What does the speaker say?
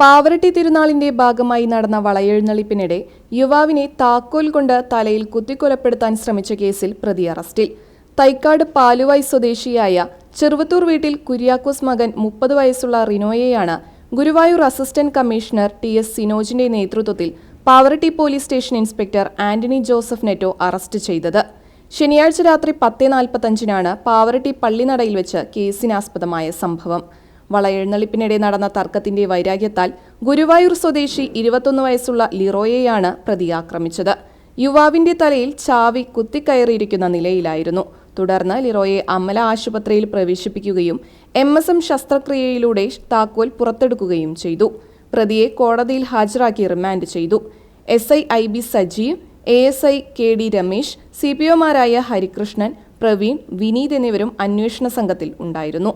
പാവറട്ടി തിരുനാളിന്റെ ഭാഗമായി നടന്ന വളയെഴുന്നള്ളിപ്പിനിടെ യുവാവിനെ താക്കോൽ കൊണ്ട് തലയിൽ കുത്തിക്കൊലപ്പെടുത്താൻ ശ്രമിച്ച കേസിൽ പ്രതി അറസ്റ്റിൽ. തൈക്കാട് പാലുവായ് സ്വദേശിയായ ചെറുവത്തൂർ വീട്ടിൽ കുര്യാക്കോസ് മകൻ മുപ്പത് വയസ്സുള്ള റിനോയെയാണ് Guruvayur assistant commissioner T S സിനോജിന്റെ നേതൃത്വത്തിൽ Pavaratty police station inspector Antony Joseph Netto arrest ചെയ്തത്. ശനിയാഴ്ച രാത്രി പത്ത് നാൽപ്പത്തഞ്ചിനാണ് പാവറട്ടി പള്ളിനടയിൽ വെച്ച് കേസിനാസ്പദമായ സംഭവം. വളയെഴുന്നള്ളിപ്പിനിടെ നടന്ന തർക്കത്തിന്റെ വൈരാഗ്യത്താൽ ഗുരുവായൂർ സ്വദേശി ഇരുപത്തൊന്ന് വയസ്സുള്ള ലിറോയെയാണ് പ്രതി ആക്രമിച്ചത് യുവാവിന്റെ തലയിൽ ചാവി കുത്തിക്കയറിയിരിക്കുന്ന നിലയിലായിരുന്നു. തുടർന്ന് ലിറോയെ അമല ആശുപത്രിയിൽ പ്രവേശിപ്പിക്കുകയും എം എസ് എം ശസ്ത്രക്രിയയിലൂടെ താക്കോൽ പുറത്തെടുക്കുകയും ചെയ്തു. പ്രതിയെ കോടതിയിൽ ഹാജരാക്കി റിമാൻഡ് ചെയ്തു. S I I B Sajeev A S I K D Ramesh C P ഒമാരായ Harikrishnan Praveen Vineeth എന്നിവരും അന്വേഷണ സംഘത്തിൽ ഉണ്ടായിരുന്നു.